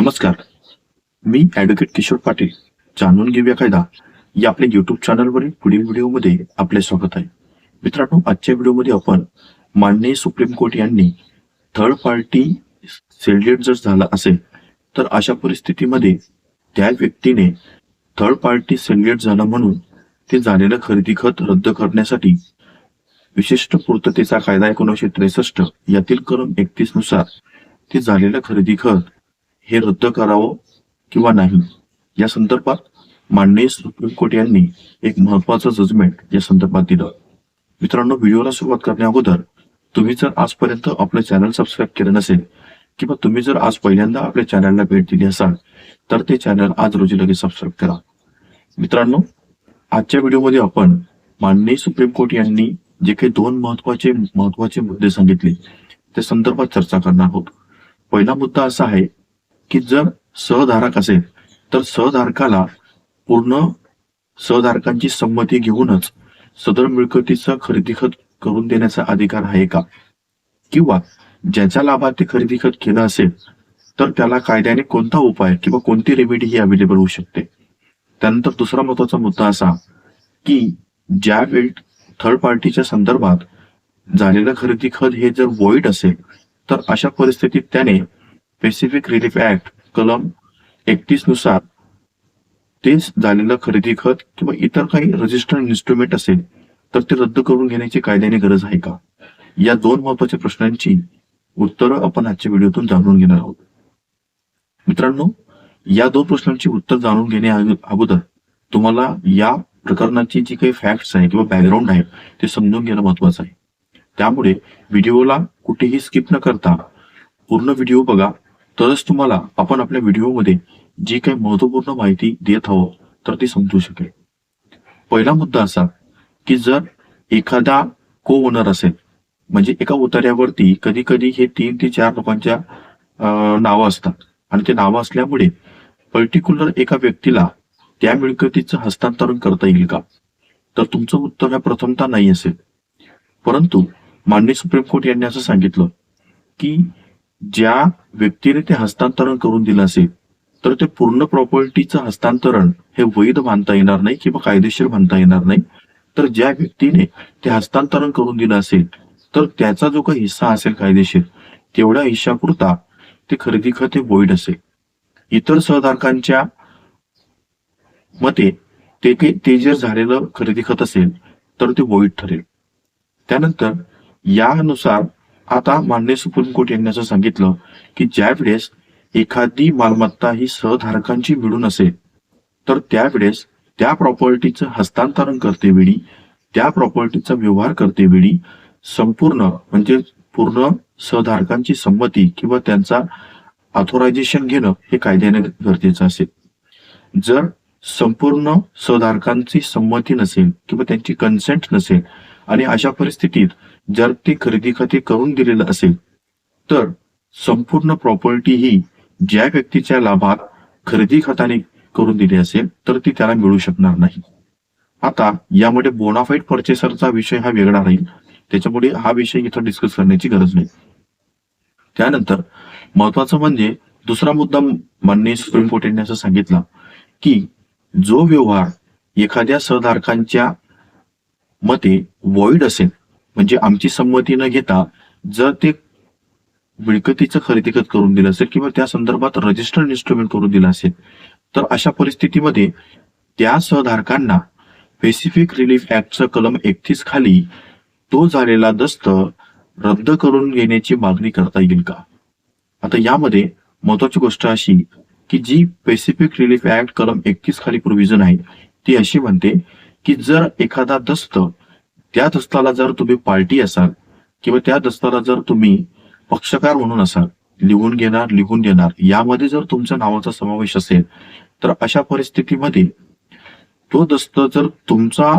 नमस्कार. मी ॲडव्होकेट किशोर पाटील. जाणून घेऊया कायदा. या आपल्या युट्यूब चॅनलवरील पुढील व्हिडिओमध्ये आपले स्वागत आहे. मित्रांनो आजच्या व्हिडिओमध्ये आपण माननीय सुप्रीम कोर्ट यांनी थर्ड पार्टी सेलिएट जर झाला असेल तर अशा परिस्थितीमध्ये त्या व्यक्तीने थर्ड पार्टी सेलिएट झाला म्हणून ते झालेलं खरेदी खत रद्द करण्यासाठी विशिष्ट पूर्ततेचा कायदा एकोणीसशे त्रेसष्ट यातील कलम एकतीसनुसार ते झालेलं खरेदी खत हे रद्द करावं किंवा नाही? या संदर्भात माननीय सुप्रीम कोर्ट यांनी एक महत्वाचं जजमेंट या संदर्भात दिलं. मित्रांनो व्हिडिओला सुरुवात करण्या अगोदर तुम्ही जर आजपर्यंत आपलं चॅनल सबस्क्राईब केलं नसेल किंवा तुम्ही जर आज पहिल्यांदा आपल्या चॅनलला भेट दिली असाल तर ते चॅनल आज रोजी लगेच सबस्क्राईब करा. मित्रांनो आजच्या व्हिडिओमध्ये आपण माननीय सुप्रीम कोर्ट यांनी जे काही दोन महत्त्वाचे महत्त्वाचे मुद्दे सांगितले त्या संदर्भात चर्चा करणार आहोत. पहिला मुद्दा असा आहे की जर सहधारक असेल तर सहधारकाला पूर्ण सहधारकांची संमती घेऊनच सदर मिळकतीचा खरेदी खत करून देण्याचा अधिकार आहे का? किंवा ज्याच्या लाभात ते खरेदी खत केलं असेल तर त्याला कायद्याने कोणता उपाय किंवा कोणती रेमेडी ही अवेलेबल होऊ शकते? त्यानंतर दुसरा महत्त्वाचा मुद्दा असा की ज्या वेळी थर्ड पार्टीच्या संदर्भात झालेलं खरेदी खत हे जर वॉइड असेल तर अशा परिस्थितीत त्याने पॅसिफिक रिलीफ ऍक्ट कलम एकतीसनुसार. तेच झालेलं खरेदी खत किंवा इतर काही रजिस्टर्ड इन्स्ट्रुमेंट असेल तर ते रद्द करून घेण्याची कायद्याने गरज आहे का? या दोन महत्त्वाच्या प्रश्नांची उत्तरं आपण आजच्या व्हिडिओतून जाणून घेणार आहोत. मित्रांनो या दोन प्रश्नांची उत्तर जाणून घेण्या अगोदर तुम्हाला या प्रकरणाची जी काही फॅक्ट्स आहे किंवा बॅकग्राऊंड आहे ते समजून घेणं महत्वाचं आहे. त्यामुळे व्हिडिओला कुठेही स्किप न करता पूर्ण व्हिडिओ बघा तरच तुम्हाला आपण आपल्या व्हिडिओमध्ये जी काही महत्त्वपूर्ण माहिती देत हवं तर ती समजू शकेल. पहिला मुद्दा असा की जर एखादा को ओनर असेल म्हणजे एका उतार्यावरती कधी कधी हे तीन ते चार लोकांच्या अं, नावं असतात. आणि ते नावं असल्यामुळे पर्टिक्युलर एका व्यक्तीला त्या मिळकतीचं हस्तांतरण करता येईल का? तर तुमचं उत्तर ह्या प्रथमता नाही असेल. परंतु माननीय सुप्रीम कोर्ट यांनी असं सांगितलं की ज्या व्यक्तीने ते हस्तांतरण करून दिलं असेल तर ते पूर्ण प्रॉपर्टीचं हस्तांतरण हे वैध मानता येणार नाही किंवा कायदेशीर मानता येणार नाही. तर ज्या व्यक्तीने ते हस्तांतरण करून दिलं असेल तर त्याचा जो काही हिस्सा असेल कायदेशीर तेवढ्या हिश्शापुरता ते खरेदी खत हे वैध असेल. इतर सहधारकांच्या मते ते काही ते जर झालेलं खरेदी खत असेल तर ते वैध ठरेल. त्यानंतर यानुसार आता मान्य सुप्रीम कोर्ट यांनी असं सांगितलं की ज्यावेळेस एखादी मालमत्ता ही सहधारकांची मिळून असेल तर त्यावेळेस त्या प्रॉपर्टीचं हस्तांतरण करतेवेळी त्या प्रॉपर्टीचा व्यवहार करतेवेळी संपूर्ण म्हणजे पूर्ण सहधारकांची संमती किंवा त्यांचा ऑथोरायझेशन घेणं हे कायद्याने गरजेचं असेल. जर संपूर्ण सहधारकांची संमती नसेल किंवा त्यांची कन्सेंट नसेल आणि अशा परिस्थितीत जर ते खरेदी खाते करून दिलेलं असेल तर संपूर्ण प्रॉपर्टी ही ज्या व्यक्तीच्या लाभात खरेदी खात्याने करून दिली असेल तर ती त्याला मिळू शकणार नाही. आता यामध्ये बोनाफाईड परचेसरचा विषय हा वेगळा राहील. त्याच्यामुळे हा विषय इथं डिस्कस करण्याची गरज नाही. त्यानंतर महत्वाचं म्हणजे दुसरा मुद्दा माननीय सुप्रीम कोर्ट यांनी असं सांगितलं की जो व्यवहार एखाद्या सहधारकांच्या मते वॉइड असेल म्हणजे आमची संमती न घेता जर ते मिळकतीचं खरेदी करून दिलं असेल किंवा त्या संदर्भात रजिस्टर्ड इन्स्ट्रुमेंट करून दिलं असेल तर अशा परिस्थितीमध्ये त्या सहधारकांना पेसिफिक रिलीफ ऍक्टचं कलम एकतीस खाली तो झालेला दस्त रद्द करून घेण्याची मागणी करता येईल का? आता यामध्ये महत्वाची गोष्ट अशी की जी पेसिफिक रिलीफ ऍक्ट कलम एकतीस खाली प्रोव्हिजन आहे ती अशी म्हणते की जर एखादा दस्त त्या दस्ताला जर तुम्ही पार्टी असाल किंवा त्या दस्ताला जर तुम्ही पक्षकार म्हणून असाल लिहून घेणार लिहून देणार यामध्ये जर तुमच्या नावाचा समावेश असेल तर अशा परिस्थितीमध्ये तो दस्त जर तुमचा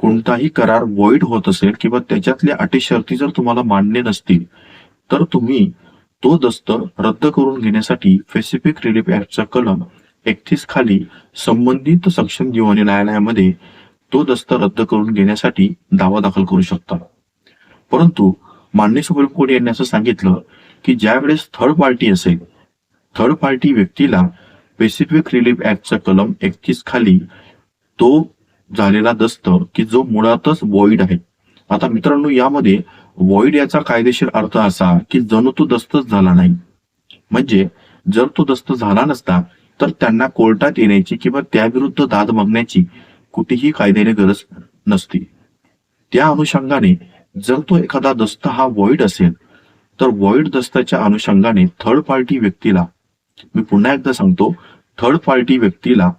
कोणताही करार वॉइड होत असेल किंवा त्याच्यातल्या अटी शर्ती जर तुम्हाला मान्य नसतील तर तुम्ही तो दस्त रद्द करून घेण्यासाठी पेसिफिक रिलीफ ऍक्टचा कलम एकतीस खाली संबंधित सक्षम दिवाणी न्यायालयामध्ये तो दस्त रद्द करून घेण्यासाठी दावा दाखल करू शकता. परंतु माननीय सुप्रीम कोर्ट यांनी असं सांगितलं की ज्यावेळेस थर्ड पार्टी असेल थर्ड पार्टी व्यक्तीला स्पेसिफिक रिलीफ ऍक्टचा कलम एकतीस खाली तो झालेला दस्त की जो मुळातच वॉइड आहे. आता मित्रांनो यामध्ये वॉइड याचा कायदेशीर अर्थ असा की जणू तो दस्तच झाला नाही. म्हणजे जर तो दस्त झाला नसता तर त्यांना कोर्टात येण्याची किंवा त्याविरुद्ध दाद मागण्याची कुठेही कायद्याने गरज नसती. त्या अनुषंगाने जर तो एखादा दस्त हा वॉइड असेल तर वॉइड दस्ताच्या अनुषंगाने थर्ड पार्टी व्यक्तीला मी पुन्हा एकदा सांगतो थर्ड पार्टी व्यक्तीला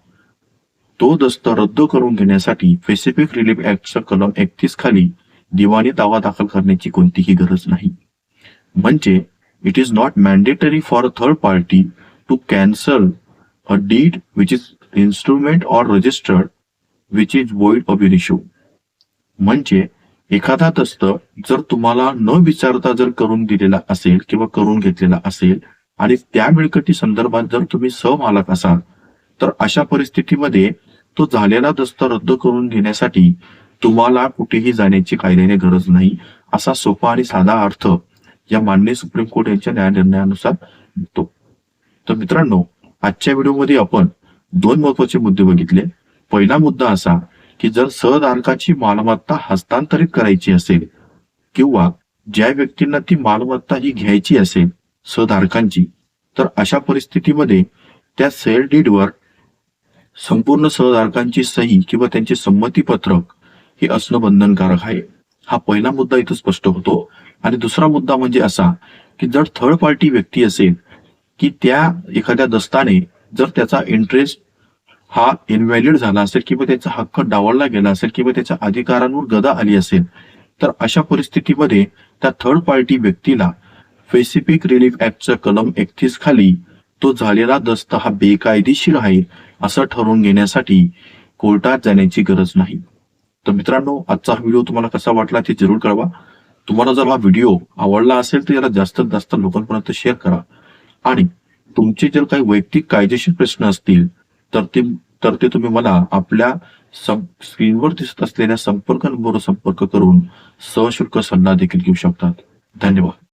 तो दस्त रद्द करून घेण्यासाठी स्पेसिफिक रिलीफ ऍक्टचा कलम एकतीस खाली दिवाणी दावा दाखल करण्याची कोणतीही गरज नाही. म्हणजे it is not mandatory for a third party to cancel a deed which is instrument or registered which is void of issue म्हणजे एखादा दस्त जर तुम्हाला न विचारता जर करून दिलेला असेल किंवा करून घेतलेला असेल आणि त्या मिळकती संदर्भात जर तुम्ही सहमालक असाल तर अशा परिस्थितीमध्ये तो झालेला दस्त रद्द करून घेण्यासाठी तुम्हाला कुठेही जाण्याची कायद्याने गरज नाही असा सोपा आणि साधा अर्थ या माननीय सुप्रीम कोर्ट यांच्या न्याय निर्णयानुसार निघतो तर मित्रांनो आजच्या व्हिडिओमध्ये आपण दोन महत्त्वाचे मुद्दे बघितले. पहिला मुद्दा असा की जर सहधारकाची मालमत्ता हस्तांतरित करायची असेल किंवा ज्या व्यक्तींना ती मालमत्ता ही घ्यायची असेल सहधारकांची तर अशा परिस्थितीमध्ये त्या सेल डीडवर संपूर्ण सहधारकांची सही किंवा त्यांचे संमतीपत्रक हे असणं बंधनकारक आहे. हा पहिला मुद्दा इथं स्पष्ट होतो. आणि दुसरा मुद्दा म्हणजे असा की जर थर्ड पार्टी व्यक्ती असेल की त्या एखाद्या दस्ताने जर त्याचा इंटरेस्ट हा इनव्हॅलिड झाला असेल किंवा त्याचा हक्क डावलला गेला असेल किंवा त्याच्या अधिकारांवर गदा आली असेल तर अशा परिस्थितीमध्ये त्या थर्ड पार्टी व्यक्तीला स्पेसिफिक रिलीफ ऍक्टच्या कलम एकतीस खाली तो झालेला दस्त हा बेकायदेशीर आहे असं ठरवून घेण्यासाठी कोर्टात जाण्याची गरज नाही. तर मित्रांनो आजचा हा व्हिडिओ तुम्हाला कसा वाटला ते जरूर कळवा. तुम्हाला जर हा व्हिडिओ आवडला असेल तर याला जास्तीत जास्त लोकांपर्यंत शेअर करा. आणि तुमचे जर काही वैयक्तिक कायदेशीर प्रश्न असतील तर ते तर ते तुम्ही मला आपल्या स्क्रीनवर दिसत असलेल्या संपर्क नंबरवर संपर्क करून सशुल्क सल्ला देखील घेऊ शकतात. धन्यवाद.